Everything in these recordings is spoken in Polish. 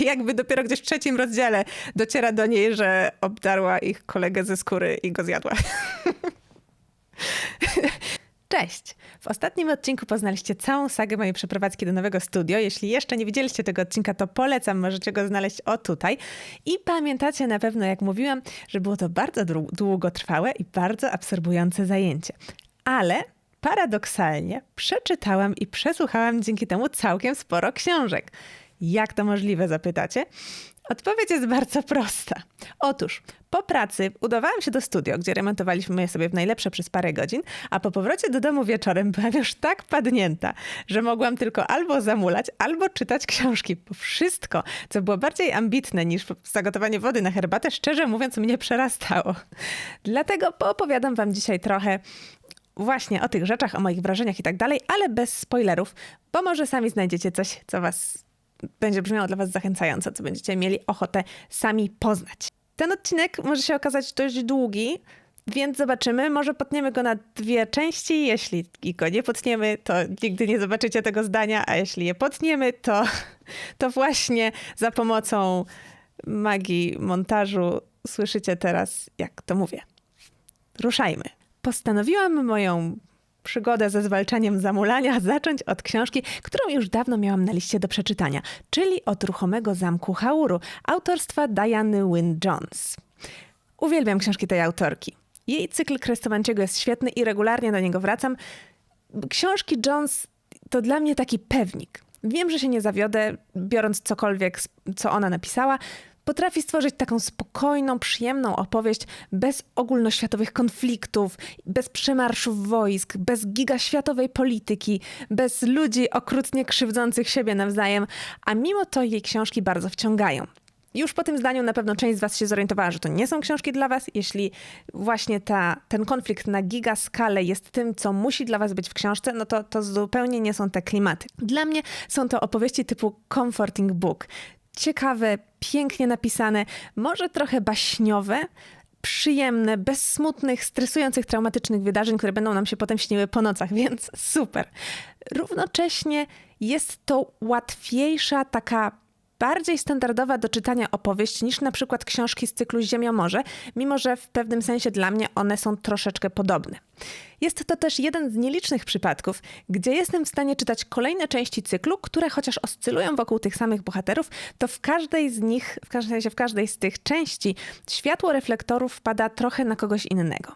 Jakby dopiero gdzieś w trzecim rozdziale dociera do niej, że obdarła ich kolegę ze skóry i go zjadła. Cześć! W ostatnim odcinku poznaliście całą sagę mojej przeprowadzki do nowego studio. Jeśli jeszcze nie widzieliście tego odcinka, to polecam, możecie go znaleźć o tutaj. I pamiętacie na pewno, jak mówiłam, że było to bardzo długotrwałe i bardzo absorbujące zajęcie. Ale paradoksalnie przeczytałam i przesłuchałam dzięki temu całkiem sporo książek. Jak to możliwe, zapytacie? Odpowiedź jest bardzo prosta. Otóż po pracy udawałam się do studio, gdzie remontowaliśmy je sobie w najlepsze przez parę godzin, a po powrocie do domu wieczorem byłam już tak padnięta, że mogłam tylko albo zamulać, albo czytać książki. Bo wszystko, co było bardziej ambitne niż zagotowanie wody na herbatę, szczerze mówiąc, mnie przerastało. Dlatego poopowiadam wam dzisiaj trochę właśnie o tych rzeczach, o moich wrażeniach i tak dalej, ale bez spoilerów, bo może sami znajdziecie coś, co was będzie brzmiało dla Was zachęcająco, co będziecie mieli ochotę sami poznać. Ten odcinek może się okazać dość długi, więc zobaczymy. Może potniemy go na dwie części. Jeśli go nie potniemy, to nigdy nie zobaczycie tego zdania, a jeśli je potniemy, to, to właśnie za pomocą magii montażu słyszycie teraz, jak to mówię. Ruszajmy. Postanowiłam moją przygodę ze zwalczaniem zamulania zacząć od książki, którą już dawno miałam na liście do przeczytania, czyli od ruchomego zamku Hauru autorstwa Diany Wynne Jones. Uwielbiam książki tej autorki. Jej cykl Krestowanciego jest świetny i regularnie do niego wracam. Książki Jones to dla mnie taki pewnik. Wiem, że się nie zawiodę, biorąc cokolwiek, co ona napisała, potrafi stworzyć taką spokojną, przyjemną opowieść bez ogólnoświatowych konfliktów, bez przemarszów wojsk, bez gigaświatowej polityki, bez ludzi okrutnie krzywdzących siebie nawzajem, a mimo to jej książki bardzo wciągają. Już po tym zdaniu na pewno część z Was się zorientowała, że to nie są książki dla Was. Jeśli właśnie ta, ten konflikt na gigaskalę jest tym, co musi dla Was być w książce, no to, to zupełnie nie są te klimaty. Dla mnie są to opowieści typu comforting book, ciekawe, pięknie napisane, może trochę baśniowe, przyjemne, bez smutnych, stresujących, traumatycznych wydarzeń, które będą nam się potem śniły po nocach, więc super. Równocześnie jest to łatwiejsza, taka bardziej standardowa do czytania opowieść niż na przykład książki z cyklu Ziemia-Morze, mimo że w pewnym sensie dla mnie one są troszeczkę podobne. Jest to też jeden z nielicznych przypadków, gdzie jestem w stanie czytać kolejne części cyklu, które chociaż oscylują wokół tych samych bohaterów, to w każdej z nich, w każdym razie w każdej z tych części, światło reflektorów pada trochę na kogoś innego.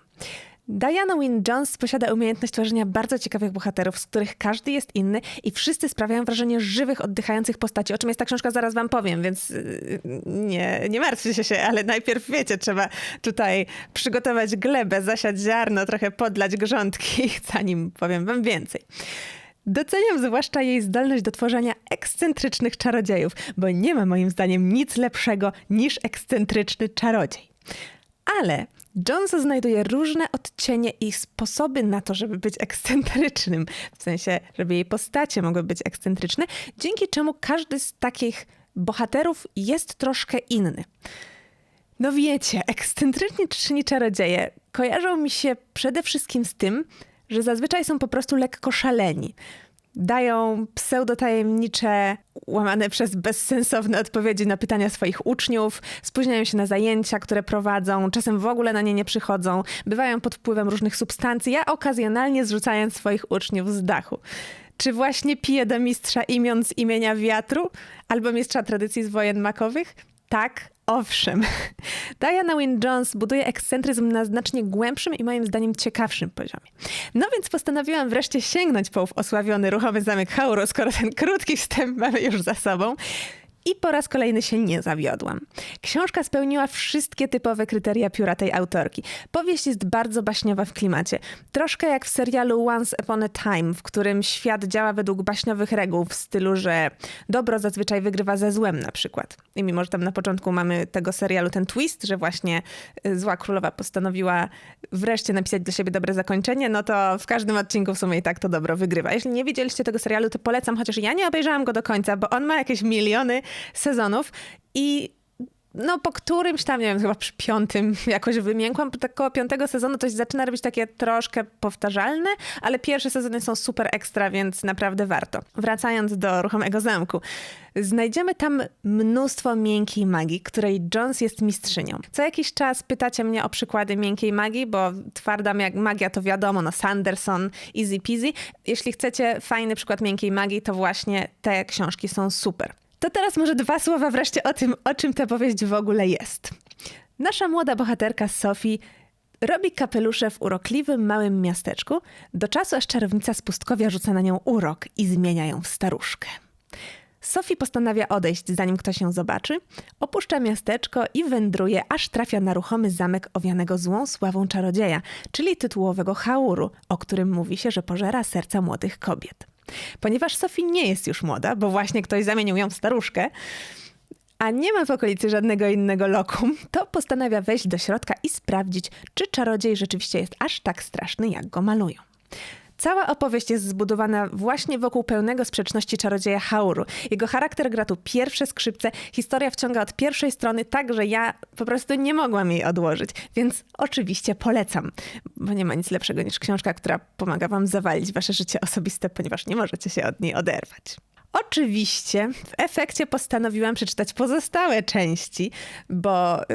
Diana Wynne Jones posiada umiejętność tworzenia bardzo ciekawych bohaterów, z których każdy jest inny i wszyscy sprawiają wrażenie żywych, oddychających postaci. O czym jest ta książka, zaraz wam powiem, więc y, nie, nie martwcie się, ale najpierw wiecie, trzeba tutaj przygotować glebę, zasiać ziarno, trochę podlać grządki, zanim powiem wam więcej. Doceniam zwłaszcza jej zdolność do tworzenia ekscentrycznych czarodziejów, bo nie ma moim zdaniem nic lepszego niż ekscentryczny czarodziej. Ale Jones znajduje różne odcienie i sposoby na to, żeby być ekscentrycznym, w sensie, żeby jej postacie mogły być ekscentryczne, dzięki czemu każdy z takich bohaterów jest troszkę inny. No wiecie, ekscentryczni czarodzieje kojarzą mi się przede wszystkim z tym, że zazwyczaj są po prostu lekko szaleni dają pseudotajemnicze, łamane przez bezsensowne odpowiedzi na pytania swoich uczniów, spóźniają się na zajęcia, które prowadzą, czasem w ogóle na nie nie przychodzą, bywają pod wpływem różnych substancji, a okazjonalnie zrzucając swoich uczniów z dachu. Czy właśnie pije do mistrza imion z imienia wiatru albo mistrza tradycji z wojen makowych? Tak, Owszem, Diana Wynne Jones buduje ekscentryzm na znacznie głębszym i moim zdaniem ciekawszym poziomie. No więc postanowiłam wreszcie sięgnąć po osławiony ruchowy zamek Hauro, skoro ten krótki wstęp mamy już za sobą. I po raz kolejny się nie zawiodłam. Książka spełniła wszystkie typowe kryteria pióra tej autorki. Powieść jest bardzo baśniowa w klimacie. Troszkę jak w serialu Once Upon a Time, w którym świat działa według baśniowych reguł w stylu, że dobro zazwyczaj wygrywa ze złem na przykład. I mimo, że tam na początku mamy tego serialu ten twist, że właśnie y, zła królowa postanowiła wreszcie napisać dla siebie dobre zakończenie, no to w każdym odcinku w sumie i tak to dobro wygrywa. Jeśli nie widzieliście tego serialu, to polecam, chociaż ja nie obejrzałam go do końca, bo on ma jakieś miliony sezonów i no po którymś tam, nie wiem, chyba przy piątym jakoś wymiękłam, bo tak koło piątego sezonu to się zaczyna robić takie troszkę powtarzalne, ale pierwsze sezony są super ekstra, więc naprawdę warto. Wracając do ruchomego zamku. Znajdziemy tam mnóstwo miękkiej magii, której Jones jest mistrzynią. Co jakiś czas pytacie mnie o przykłady miękkiej magii, bo twarda magia to wiadomo, no Sanderson, easy peasy. Jeśli chcecie fajny przykład miękkiej magii, to właśnie te książki są super. To teraz może dwa słowa wreszcie o tym, o czym ta powieść w ogóle jest. Nasza młoda bohaterka Sophie robi kapelusze w urokliwym małym miasteczku, do czasu aż czarownica z pustkowia rzuca na nią urok i zmienia ją w staruszkę. Sophie postanawia odejść, zanim ktoś ją zobaczy, opuszcza miasteczko i wędruje, aż trafia na ruchomy zamek owianego złą sławą czarodzieja, czyli tytułowego Hauru, o którym mówi się, że pożera serca młodych kobiet. Ponieważ Sophie nie jest już młoda, bo właśnie ktoś zamienił ją w staruszkę, a nie ma w okolicy żadnego innego lokum, to postanawia wejść do środka i sprawdzić, czy czarodziej rzeczywiście jest aż tak straszny, jak go malują. Cała opowieść jest zbudowana właśnie wokół pełnego sprzeczności czarodzieja Hauru. Jego charakter gra tu pierwsze skrzypce, historia wciąga od pierwszej strony tak, że ja po prostu nie mogłam jej odłożyć, więc oczywiście polecam, bo nie ma nic lepszego niż książka, która pomaga wam zawalić wasze życie osobiste, ponieważ nie możecie się od niej oderwać. Oczywiście w efekcie postanowiłam przeczytać pozostałe części, bo y,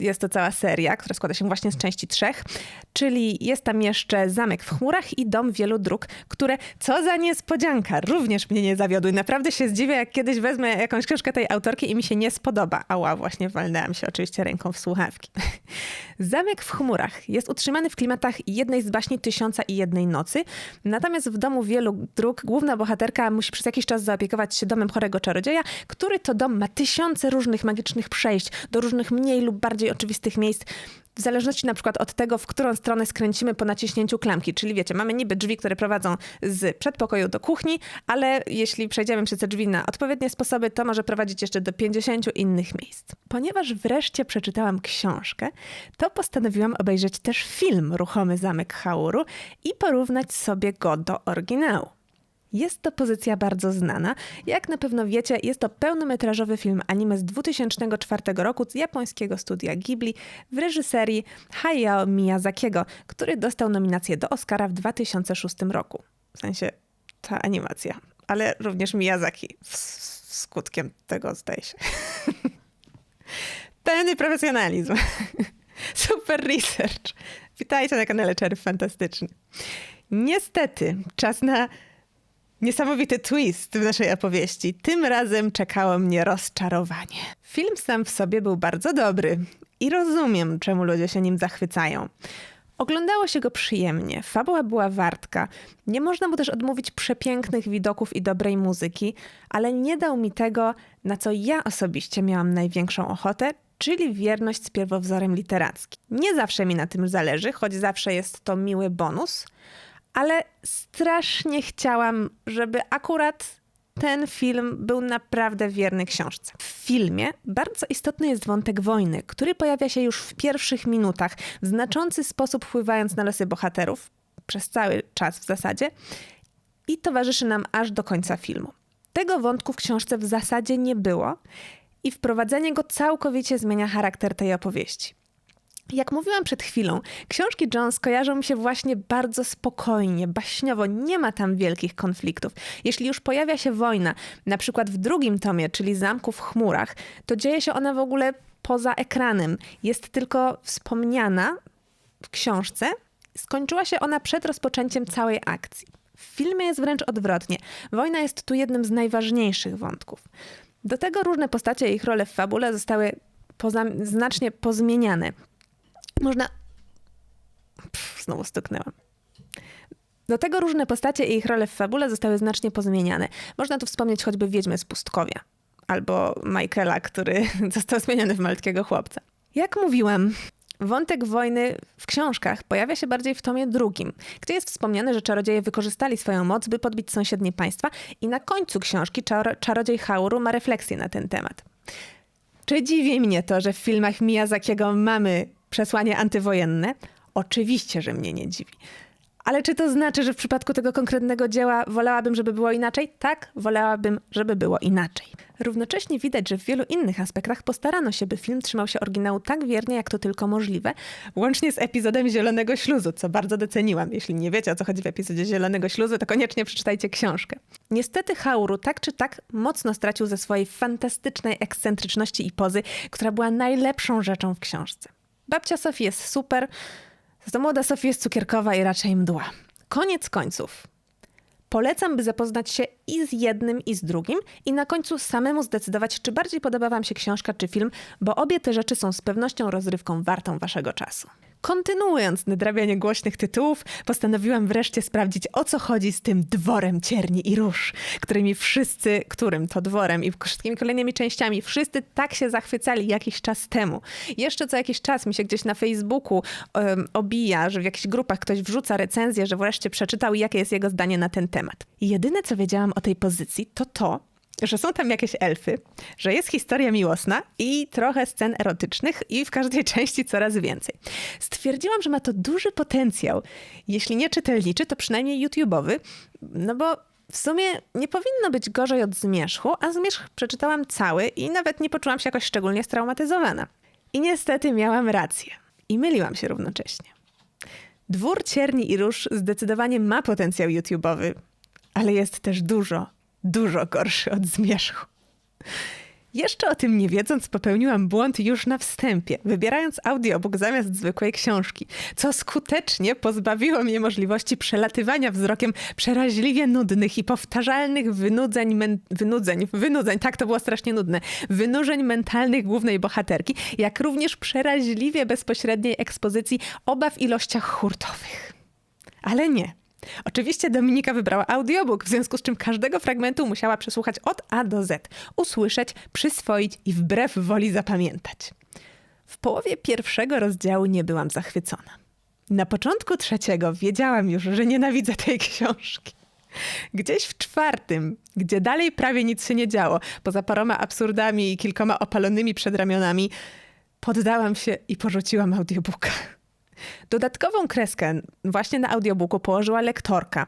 jest to cała seria, która składa się właśnie z części trzech, czyli jest tam jeszcze Zamek w chmurach i Dom wielu dróg, które, co za niespodzianka, również mnie nie zawiodły. Naprawdę się zdziwię, jak kiedyś wezmę jakąś książkę tej autorki i mi się nie spodoba. Ała, właśnie walnęłam się oczywiście ręką w słuchawki. Zamek w chmurach jest utrzymany w klimatach jednej z baśni Tysiąca i Jednej Nocy, natomiast w Domu wielu dróg główna bohaterka musi przez jakiś czas zaopiekować się domem chorego czarodzieja, który to dom ma tysiące różnych magicznych przejść do różnych mniej lub bardziej oczywistych miejsc, w zależności na przykład od tego, w którą stronę skręcimy po naciśnięciu klamki. Czyli wiecie, mamy niby drzwi, które prowadzą z przedpokoju do kuchni, ale jeśli przejdziemy przez te drzwi na odpowiednie sposoby, to może prowadzić jeszcze do 50 innych miejsc. Ponieważ wreszcie przeczytałam książkę, to postanowiłam obejrzeć też film Ruchomy Zamek Hauru i porównać sobie go do oryginału. Jest to pozycja bardzo znana. Jak na pewno wiecie, jest to pełnometrażowy film anime z 2004 roku z japońskiego studia Ghibli w reżyserii Hayao Miyazakiego, który dostał nominację do Oscara w 2006 roku. W sensie ta animacja, ale również Miyazaki skutkiem tego zdaje się. Pełny profesjonalizm. Super research. Witajcie na kanale Czerw Fantastyczny. Niestety, czas na Niesamowity twist w naszej opowieści. Tym razem czekało mnie rozczarowanie. Film sam w sobie był bardzo dobry i rozumiem, czemu ludzie się nim zachwycają. Oglądało się go przyjemnie, fabuła była wartka, nie można mu też odmówić przepięknych widoków i dobrej muzyki, ale nie dał mi tego, na co ja osobiście miałam największą ochotę, czyli wierność z pierwowzorem literackim. Nie zawsze mi na tym zależy, choć zawsze jest to miły bonus – ale strasznie chciałam, żeby akurat ten film był naprawdę wierny książce. W filmie bardzo istotny jest wątek wojny, który pojawia się już w pierwszych minutach, w znaczący sposób wpływając na losy bohaterów, przez cały czas w zasadzie, i towarzyszy nam aż do końca filmu. Tego wątku w książce w zasadzie nie było i wprowadzenie go całkowicie zmienia charakter tej opowieści. Jak mówiłam przed chwilą, książki Jones kojarzą mi się właśnie bardzo spokojnie, baśniowo, nie ma tam wielkich konfliktów. Jeśli już pojawia się wojna, na przykład w drugim tomie, czyli Zamku w chmurach, to dzieje się ona w ogóle poza ekranem. Jest tylko wspomniana w książce, skończyła się ona przed rozpoczęciem całej akcji. W filmie jest wręcz odwrotnie. Wojna jest tu jednym z najważniejszych wątków. Do tego różne postacie i ich role w fabule zostały poza, znacznie pozmieniane. Można. Pff, znowu stuknęłam. Do tego różne postacie i ich role w fabule zostały znacznie pozmieniane. Można tu wspomnieć choćby Wiedźmy z Pustkowia albo Michaela, który został zmieniony w maltkiego chłopca. Jak mówiłam, wątek wojny w książkach pojawia się bardziej w tomie drugim, gdzie jest wspomniane, że czarodzieje wykorzystali swoją moc, by podbić sąsiednie państwa i na końcu książki czar czarodziej Hauru ma refleksję na ten temat. Czy dziwi mnie to, że w filmach Miyazakiego mamy przesłanie antywojenne? Oczywiście, że mnie nie dziwi. Ale czy to znaczy, że w przypadku tego konkretnego dzieła wolałabym, żeby było inaczej? Tak, wolałabym, żeby było inaczej. Równocześnie widać, że w wielu innych aspektach postarano się, by film trzymał się oryginału tak wiernie, jak to tylko możliwe, łącznie z epizodem Zielonego Śluzu, co bardzo doceniłam. Jeśli nie wiecie, o co chodzi w epizodzie Zielonego Śluzu, to koniecznie przeczytajcie książkę. Niestety Hauru tak czy tak mocno stracił ze swojej fantastycznej ekscentryczności i pozy, która była najlepszą rzeczą w książce. Babcia Sofii jest super, za młoda Sofia jest cukierkowa i raczej mdła. Koniec końców. Polecam, by zapoznać się i z jednym, i z drugim, i na końcu samemu zdecydować, czy bardziej podoba Wam się książka czy film, bo obie te rzeczy są z pewnością rozrywką wartą Waszego czasu. Kontynuując nadrabianie głośnych tytułów, postanowiłam wreszcie sprawdzić, o co chodzi z tym dworem cierni i róż, którymi wszyscy, którym to dworem i wszystkimi kolejnymi częściami, wszyscy tak się zachwycali jakiś czas temu. Jeszcze co jakiś czas mi się gdzieś na Facebooku um, obija, że w jakichś grupach ktoś wrzuca recenzję, że wreszcie przeczytał, jakie jest jego zdanie na ten temat. I jedyne, co wiedziałam o tej pozycji, to to, że są tam jakieś elfy, że jest historia miłosna i trochę scen erotycznych i w każdej części coraz więcej. Stwierdziłam, że ma to duży potencjał, jeśli nie czytelniczy, to przynajmniej YouTube'owy, no bo w sumie nie powinno być gorzej od Zmierzchu, a Zmierzch przeczytałam cały i nawet nie poczułam się jakoś szczególnie straumatyzowana. I niestety miałam rację. I myliłam się równocześnie. Dwór Cierni i Róż zdecydowanie ma potencjał YouTube'owy, ale jest też dużo, dużo gorszy od zmierzchu. Jeszcze o tym nie wiedząc, popełniłam błąd już na wstępie, wybierając audiobook zamiast zwykłej książki, co skutecznie pozbawiło mnie możliwości przelatywania wzrokiem przeraźliwie nudnych i powtarzalnych wynudzeń, men, wynudzeń, wynudzeń, tak to było strasznie nudne, wynurzeń mentalnych głównej bohaterki, jak również przeraźliwie bezpośredniej ekspozycji obaw ilościach hurtowych. Ale nie. Oczywiście Dominika wybrała audiobook, w związku z czym każdego fragmentu musiała przesłuchać od A do Z, usłyszeć, przyswoić i wbrew woli zapamiętać. W połowie pierwszego rozdziału nie byłam zachwycona. Na początku trzeciego wiedziałam już, że nienawidzę tej książki. Gdzieś w czwartym, gdzie dalej prawie nic się nie działo, poza paroma absurdami i kilkoma opalonymi przedramionami, poddałam się i porzuciłam audiobooka. Dodatkową kreskę właśnie na audiobooku położyła lektorka,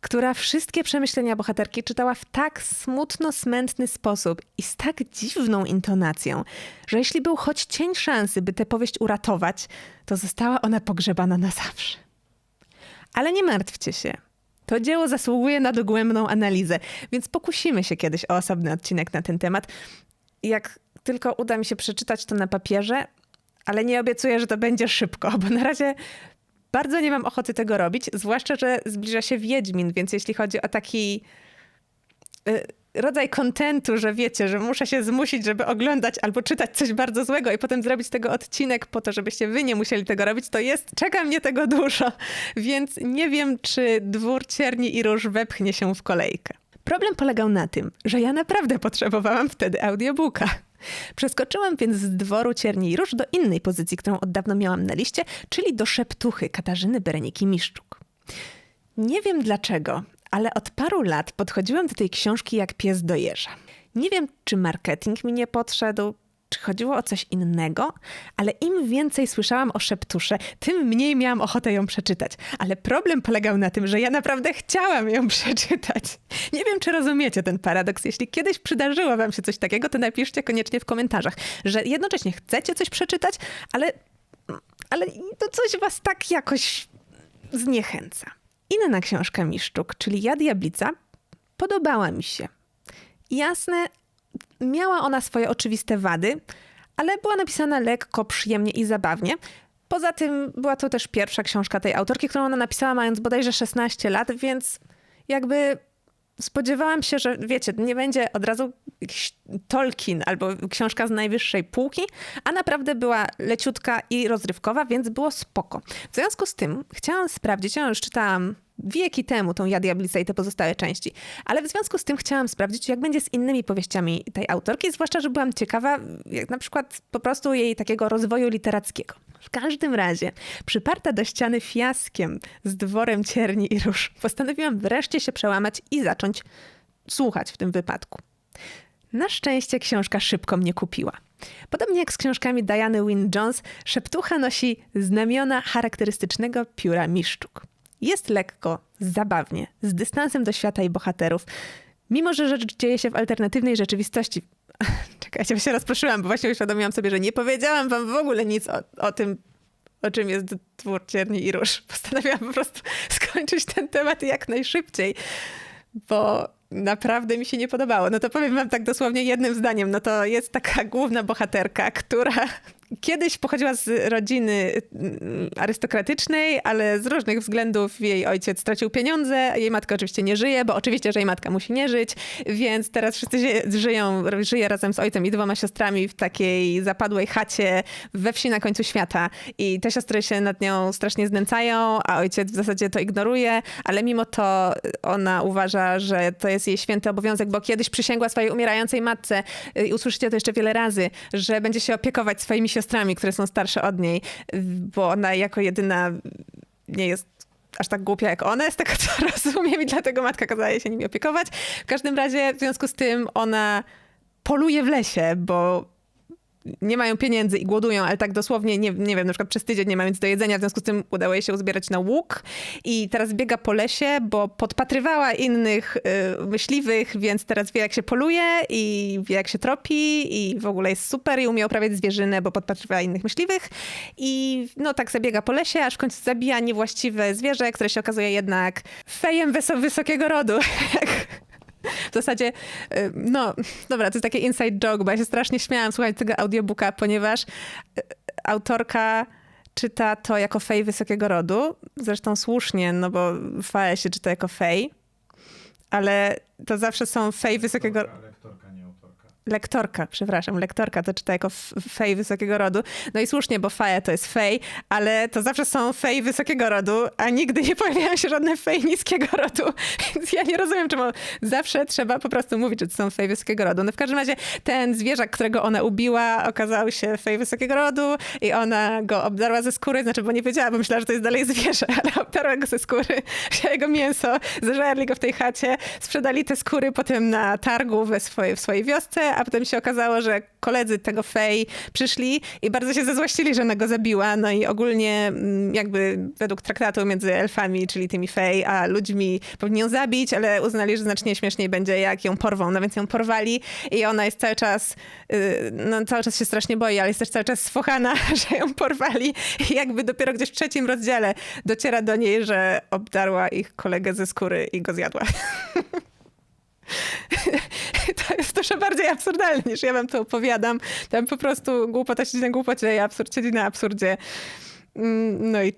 która wszystkie przemyślenia bohaterki czytała w tak smutno-smętny sposób i z tak dziwną intonacją, że jeśli był choć cień szansy, by tę powieść uratować, to została ona pogrzebana na zawsze. Ale nie martwcie się. To dzieło zasługuje na dogłębną analizę, więc pokusimy się kiedyś o osobny odcinek na ten temat. Jak tylko uda mi się przeczytać to na papierze, ale nie obiecuję, że to będzie szybko, bo na razie bardzo nie mam ochoty tego robić, zwłaszcza, że zbliża się Wiedźmin, więc jeśli chodzi o taki y, rodzaj kontentu, że wiecie, że muszę się zmusić, żeby oglądać albo czytać coś bardzo złego i potem zrobić tego odcinek po to, żebyście wy nie musieli tego robić, to jest, czeka mnie tego dużo, więc nie wiem, czy dwór cierni i róż wepchnie się w kolejkę. Problem polegał na tym, że ja naprawdę potrzebowałam wtedy audiobooka. Przeskoczyłam więc z dworu Cierni Róż do innej pozycji, którą od dawna miałam na liście, czyli do Szeptuchy Katarzyny Bereniki Miszczuk. Nie wiem dlaczego, ale od paru lat podchodziłam do tej książki jak pies do jeża. Nie wiem, czy marketing mi nie podszedł, czy chodziło o coś innego, ale im więcej słyszałam o szeptusze, tym mniej miałam ochotę ją przeczytać. Ale problem polegał na tym, że ja naprawdę chciałam ją przeczytać. Nie wiem, czy rozumiecie ten paradoks. Jeśli kiedyś przydarzyło wam się coś takiego, to napiszcie koniecznie w komentarzach, że jednocześnie chcecie coś przeczytać, ale, ale to coś was tak jakoś zniechęca. Inna książka Miszczuk, czyli Ja Diablica, podobała mi się. Jasne, Miała ona swoje oczywiste wady, ale była napisana lekko, przyjemnie i zabawnie. Poza tym była to też pierwsza książka tej autorki, którą ona napisała mając bodajże 16 lat, więc jakby spodziewałam się, że wiecie, nie będzie od razu Tolkien albo książka z najwyższej półki, a naprawdę była leciutka i rozrywkowa, więc było spoko. W związku z tym chciałam sprawdzić, ja już czytałam wieki temu tą Ja Diablica i te pozostałe części. Ale w związku z tym chciałam sprawdzić, jak będzie z innymi powieściami tej autorki, zwłaszcza, że byłam ciekawa, jak na przykład po prostu jej takiego rozwoju literackiego. W każdym razie, przyparta do ściany fiaskiem z dworem cierni i róż, postanowiłam wreszcie się przełamać i zacząć słuchać w tym wypadku. Na szczęście książka szybko mnie kupiła. Podobnie jak z książkami Diany Wynne Jones, szeptucha nosi znamiona charakterystycznego pióra miszczuk. Jest lekko, zabawnie, z dystansem do świata i bohaterów. Mimo, że rzecz dzieje się w alternatywnej rzeczywistości. Czekajcie, bo się rozproszyłam, bo właśnie uświadomiłam sobie, że nie powiedziałam wam w ogóle nic o, o tym, o czym jest twór Cierni i Róż. Postanowiłam po prostu skończyć ten temat jak najszybciej, bo naprawdę mi się nie podobało. No to powiem wam tak dosłownie jednym zdaniem. No to jest taka główna bohaterka, która kiedyś pochodziła z rodziny mm, arystokratycznej, ale z różnych względów jej ojciec stracił pieniądze, jej matka oczywiście nie żyje, bo oczywiście, że jej matka musi nie żyć, więc teraz wszyscy ży- żyją, żyje razem z ojcem i dwoma siostrami w takiej zapadłej chacie we wsi na końcu świata. I te siostry się nad nią strasznie znęcają, a ojciec w zasadzie to ignoruje, ale mimo to ona uważa, że to jest jej święty obowiązek, bo kiedyś przysięgła swojej umierającej matce i usłyszycie to jeszcze wiele razy, że będzie się opiekować swoimi siostrami, które są starsze od niej, bo ona jako jedyna nie jest aż tak głupia jak one, z tego co rozumiem i dlatego matka kazała się nimi opiekować. W każdym razie w związku z tym ona poluje w lesie, bo nie mają pieniędzy i głodują, ale tak dosłownie, nie, nie wiem, na przykład przez tydzień nie mają nic do jedzenia, w związku z tym udało jej się uzbierać na łuk i teraz biega po lesie, bo podpatrywała innych y, myśliwych, więc teraz wie jak się poluje i wie jak się tropi i w ogóle jest super i umie uprawiać zwierzynę, bo podpatrywała innych myśliwych i no tak zabiega po lesie, aż w końcu zabija niewłaściwe zwierzę, które się okazuje jednak fejem wys- wysokiego rodu. W zasadzie, y, no dobra, to jest taki inside joke, bo ja się strasznie śmiałam słuchać tego audiobooka, ponieważ y, autorka czyta to jako fej wysokiego rodu. Zresztą słusznie, no bo fae się czyta jako fej, ale to zawsze są fej wysokiego... Lektorka, przepraszam, lektorka to czyta jako fej wysokiego rodu. No i słusznie, bo fae to jest fej, ale to zawsze są fej wysokiego rodu, a nigdy nie pojawiają się żadne fej niskiego rodu. Więc ja nie rozumiem, czemu zawsze trzeba po prostu mówić, że to są fej wysokiego rodu. No w każdym razie ten zwierzak, którego ona ubiła, okazał się fej wysokiego rodu i ona go obdarła ze skóry, znaczy, bo nie wiedziała, bo myślała, że to jest dalej zwierzę, ale obdarła go ze skóry, wzięła jego mięso, zeżarli go w tej chacie, sprzedali te skóry potem na targu we swojej, w swojej wiosce, a potem się okazało, że koledzy tego Fej przyszli i bardzo się zezłościli, że ona go zabiła. No i ogólnie mm, jakby według traktatu między elfami, czyli tymi Fej, a ludźmi powinni ją zabić, ale uznali, że znacznie śmieszniej będzie, jak ją porwą. No więc ją porwali i ona jest cały czas, y, no cały czas się strasznie boi, ale jest też cały czas sfochana, że ją porwali. I jakby dopiero gdzieś w trzecim rozdziale dociera do niej, że obdarła ich kolegę ze skóry i go zjadła. To jest dużo bardziej absurdalne niż ja wam to opowiadam. Tam po prostu głupota siedzi na głupocie i absurd siedzi na absurdzie. Mm, No i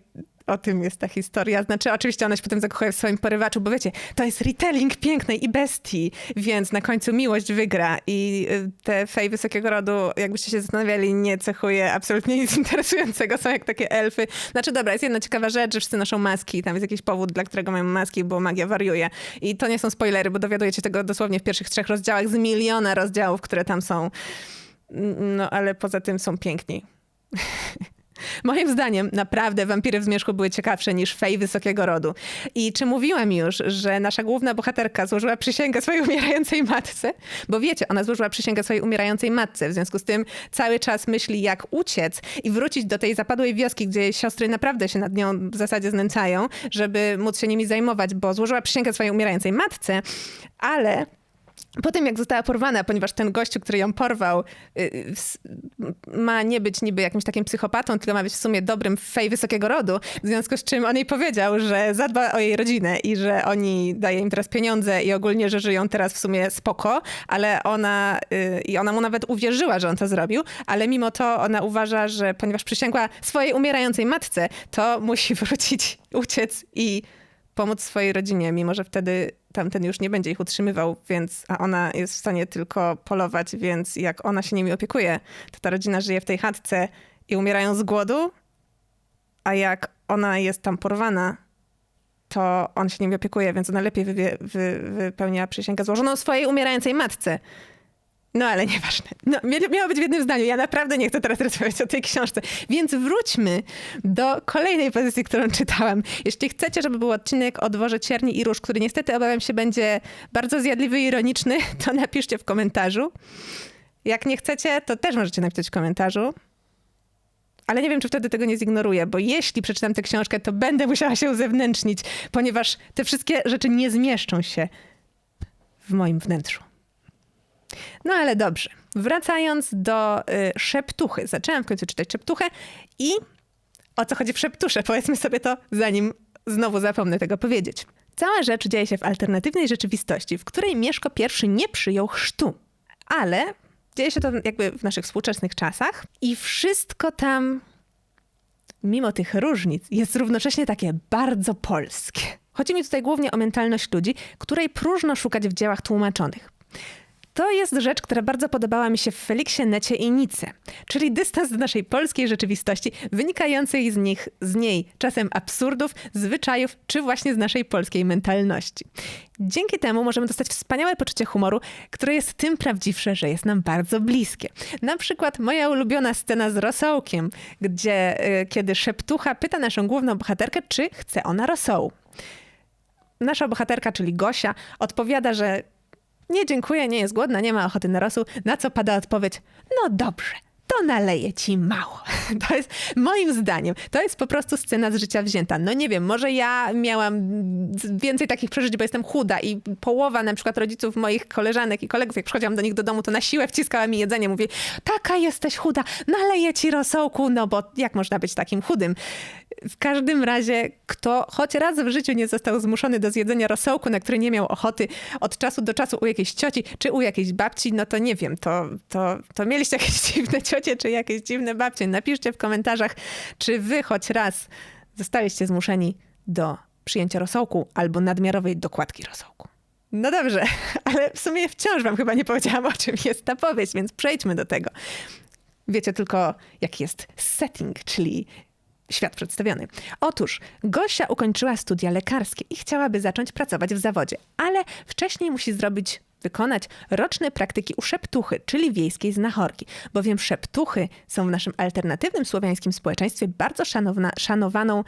o tym jest ta historia. Znaczy, oczywiście ona się potem zakochuje w swoim porywaczu, bo wiecie, to jest retelling pięknej i bestii, więc na końcu miłość wygra i y, te fej wysokiego rodu, jakbyście się zastanawiali, nie cechuje absolutnie nic interesującego. Są jak takie elfy. Znaczy, dobra, jest jedna ciekawa rzecz, że wszyscy noszą maski. Tam jest jakiś powód, dla którego mają maski, bo magia wariuje. I to nie są spoilery, bo dowiadujecie tego dosłownie w pierwszych trzech rozdziałach z miliona rozdziałów, które tam są. No, ale poza tym są piękni. Moim zdaniem naprawdę wampiry w zmierzchu były ciekawsze niż fej wysokiego rodu. I czy mówiłam już, że nasza główna bohaterka złożyła przysięgę swojej umierającej matce? Bo wiecie, ona złożyła przysięgę swojej umierającej matce, w związku z tym cały czas myśli jak uciec i wrócić do tej zapadłej wioski, gdzie siostry naprawdę się nad nią w zasadzie znęcają, żeby móc się nimi zajmować, bo złożyła przysięgę swojej umierającej matce, ale po tym, jak została porwana, ponieważ ten gościu, który ją porwał, y, s- ma nie być niby jakimś takim psychopatą, tylko ma być w sumie dobrym fej wysokiego rodu, w związku z czym on jej powiedział, że zadba o jej rodzinę i że oni daje im teraz pieniądze i ogólnie, że żyją teraz w sumie spoko, ale ona, y, i ona mu nawet uwierzyła, że on to zrobił, ale mimo to ona uważa, że ponieważ przysięgła swojej umierającej matce, to musi wrócić, uciec i pomóc swojej rodzinie, mimo że wtedy tamten już nie będzie ich utrzymywał, więc, a ona jest w stanie tylko polować, więc jak ona się nimi opiekuje, to ta rodzina żyje w tej chatce i umierają z głodu, a jak ona jest tam porwana, to on się nimi opiekuje, więc ona lepiej wy, wypełnia przysięgę złożoną swojej umierającej matce. No ale nieważne. No, mia- miało być w jednym zdaniu. Ja naprawdę nie chcę teraz rozmawiać o tej książce. Więc wróćmy do kolejnej pozycji, którą czytałam. Jeśli chcecie, żeby był odcinek o dworze Cierni i Róż, który niestety obawiam się będzie bardzo zjadliwy i ironiczny, to napiszcie w komentarzu. Jak nie chcecie, to też możecie napisać w komentarzu. ale nie wiem, czy wtedy tego nie zignoruję, bo jeśli przeczytam tę książkę, to będę musiała się uzewnętrznić, ponieważ te wszystkie rzeczy nie zmieszczą się w moim wnętrzu. No ale dobrze. Wracając do y, szeptuchy. Zaczęłam w końcu czytać szeptuchę i o co chodzi w szeptusze? Powiedzmy sobie to, zanim znowu zapomnę tego powiedzieć. Cała rzecz dzieje się w alternatywnej rzeczywistości, w której Mieszko I nie przyjął chrztu. Ale dzieje się to jakby w naszych współczesnych czasach i wszystko tam, mimo tych różnic, jest równocześnie takie bardzo polskie. Chodzi mi tutaj głównie o mentalność ludzi, której próżno szukać w dziełach tłumaczonych. To jest rzecz, która bardzo podobała mi się w Feliksie, Necie i Nice, czyli dystans do naszej polskiej rzeczywistości, wynikającej z nich, z niej czasem absurdów, zwyczajów, czy właśnie z naszej polskiej mentalności. Dzięki temu możemy dostać wspaniałe poczucie humoru, które jest tym prawdziwsze, że jest nam bardzo bliskie. Na przykład moja ulubiona scena z rosołkiem, gdzie y, kiedy szeptucha pyta naszą główną bohaterkę, czy chce ona rosołu. Nasza bohaterka, czyli Gosia, odpowiada, że nie dziękuję, nie jest głodna, nie ma ochoty na rosół. Na co pada odpowiedź? No dobrze, to naleje ci mało. To jest moim zdaniem, to jest po prostu scena z życia wzięta. No nie wiem, może ja miałam więcej takich przeżyć, bo jestem chuda i połowa na przykład rodziców moich koleżanek i kolegów, jak przychodziłam do nich do domu, to na siłę wciskała mi jedzenie. Mówi, taka jesteś chuda, naleję ci rosołku, no bo jak można być takim chudym? W każdym razie, kto choć raz w życiu nie został zmuszony do zjedzenia rosołku, na który nie miał ochoty od czasu do czasu u jakiejś cioci czy u jakiejś babci, no to nie wiem, to, to, to mieliście jakieś dziwne ciocie czy jakieś dziwne babcie. Napiszcie w komentarzach, czy wy choć raz zostaliście zmuszeni do przyjęcia rosołku albo nadmiarowej dokładki rosołku. No dobrze, ale w sumie wciąż wam chyba nie powiedziałam, o czym jest ta powieść, więc przejdźmy do tego. Wiecie tylko, jaki jest setting, czyli świat przedstawiony. Otóż Gosia ukończyła studia lekarskie i chciałaby zacząć pracować w zawodzie, ale wcześniej musi zrobić wykonać roczne praktyki u szeptuchy, czyli wiejskiej znachorki, bowiem szeptuchy są w naszym alternatywnym słowiańskim społeczeństwie bardzo szanowna, szanowaną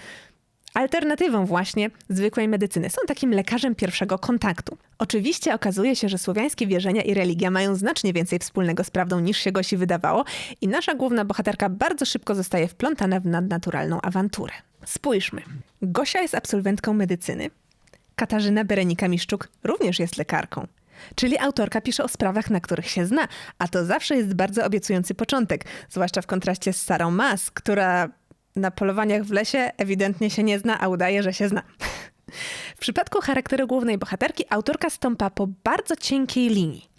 alternatywą właśnie zwykłej medycyny. Są takim lekarzem pierwszego kontaktu. Oczywiście okazuje się, że słowiańskie wierzenia i religia mają znacznie więcej wspólnego z prawdą niż się Gosi wydawało i nasza główna bohaterka bardzo szybko zostaje wplątana w nadnaturalną awanturę. Spójrzmy. Gosia jest absolwentką medycyny. Katarzyna Berenika Miszczuk również jest lekarką. Czyli autorka pisze o sprawach, na których się zna, a to zawsze jest bardzo obiecujący początek, zwłaszcza w kontraście z Sarą Mas, która na polowaniach w lesie ewidentnie się nie zna, a udaje, że się zna. W przypadku charakteru głównej bohaterki autorka stąpa po bardzo cienkiej linii.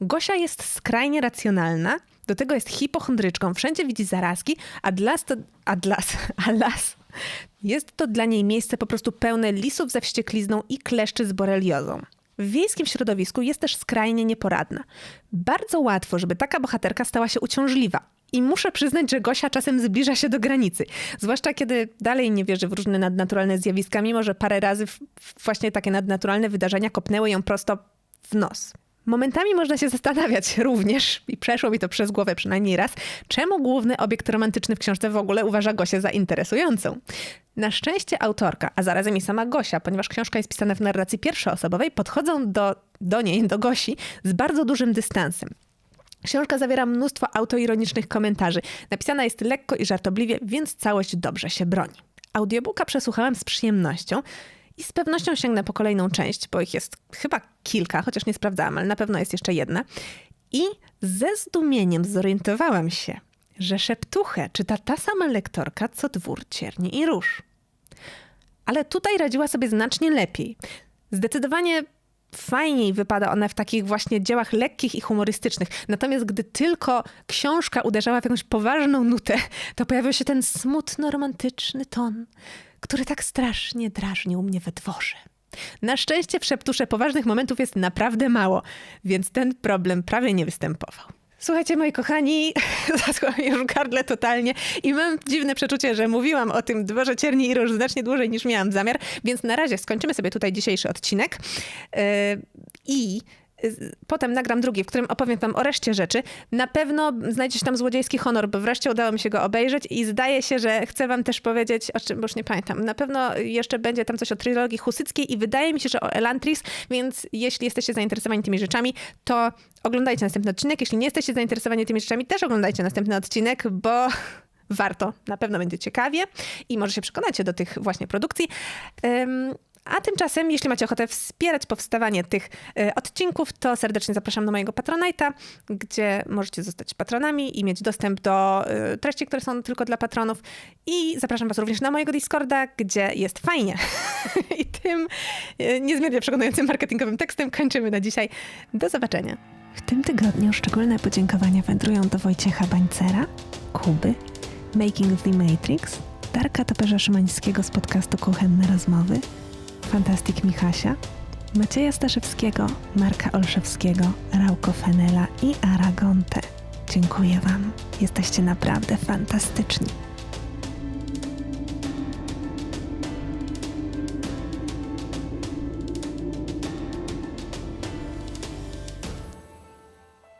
Gosia jest skrajnie racjonalna, do tego jest hipochondryczką, wszędzie widzi zarazki, a las to... A las, a las. Jest to dla niej miejsce po prostu pełne lisów ze wścieklizną i kleszczy z boreliozą. W wiejskim środowisku jest też skrajnie nieporadna. Bardzo łatwo, żeby taka bohaterka stała się uciążliwa. I muszę przyznać, że Gosia czasem zbliża się do granicy. Zwłaszcza kiedy dalej nie wierzy w różne nadnaturalne zjawiska, mimo że parę razy właśnie takie nadnaturalne wydarzenia kopnęły ją prosto w nos. Momentami można się zastanawiać również, i przeszło mi to przez głowę przynajmniej raz, czemu główny obiekt romantyczny w książce w ogóle uważa Gosię za interesującą. Na szczęście autorka, a zarazem i sama Gosia, ponieważ książka jest pisana w narracji pierwszoosobowej, podchodzą do, do niej, do Gosi, z bardzo dużym dystansem. Książka zawiera mnóstwo autoironicznych komentarzy. Napisana jest lekko i żartobliwie, więc całość dobrze się broni. Audiobooka przesłuchałam z przyjemnością i z pewnością sięgnę po kolejną część, bo ich jest chyba kilka, chociaż nie sprawdzałam, ale na pewno jest jeszcze jedna. I ze zdumieniem zorientowałam się, że szeptuchę czyta ta sama lektorka, co dwór cierni i róż. Ale tutaj radziła sobie znacznie lepiej. Zdecydowanie fajniej wypada ona w takich właśnie dziełach lekkich i humorystycznych. Natomiast gdy tylko książka uderzała w jakąś poważną nutę, to pojawił się ten smutno-romantyczny ton, który tak strasznie drażnił mnie we dworze. Na szczęście w szeptusze poważnych momentów jest naprawdę mało, więc ten problem prawie nie występował. Słuchajcie, moi kochani, zaschło mi już gardle totalnie i mam dziwne przeczucie, że mówiłam o tym dworze cierni i róż znacznie dłużej niż miałam zamiar, więc na razie skończymy sobie tutaj dzisiejszy odcinek. Yy, I Potem nagram drugi, w którym opowiem wam o reszcie rzeczy. Na pewno znajdziecie tam złodziejski honor, bo wreszcie udało mi się go obejrzeć i zdaje się, że chcę wam też powiedzieć, o czym, już nie pamiętam. Na pewno jeszcze będzie tam coś o trylogii husyckiej i wydaje mi się, że o Elantris, więc jeśli jesteście zainteresowani tymi rzeczami, to oglądajcie następny odcinek. Jeśli nie jesteście zainteresowani tymi rzeczami, też oglądajcie następny odcinek, bo warto, na pewno będzie ciekawie i może się przekonacie do tych właśnie produkcji. Ym, a tymczasem, jeśli macie ochotę wspierać powstawanie tych e, odcinków, to serdecznie zapraszam do mojego Patronite'a, gdzie możecie zostać patronami i mieć dostęp do e, treści, które są tylko dla patronów. I zapraszam was również na mojego Discorda, gdzie jest fajnie. I tym e, niezmiernie przekonującym marketingowym tekstem kończymy na dzisiaj. Do zobaczenia. W tym tygodniu szczególne podziękowania wędrują do Wojciecha Bańcera, Kuby, Making the Matrix, Darka Toperza-Szymańskiego z podcastu Kuchenne Rozmowy, Fantastik Michasia, Macieja Staszewskiego, Marka Olszewskiego, Rauko Fenela i Aragonte. Dziękuję Wam. Jesteście naprawdę fantastyczni.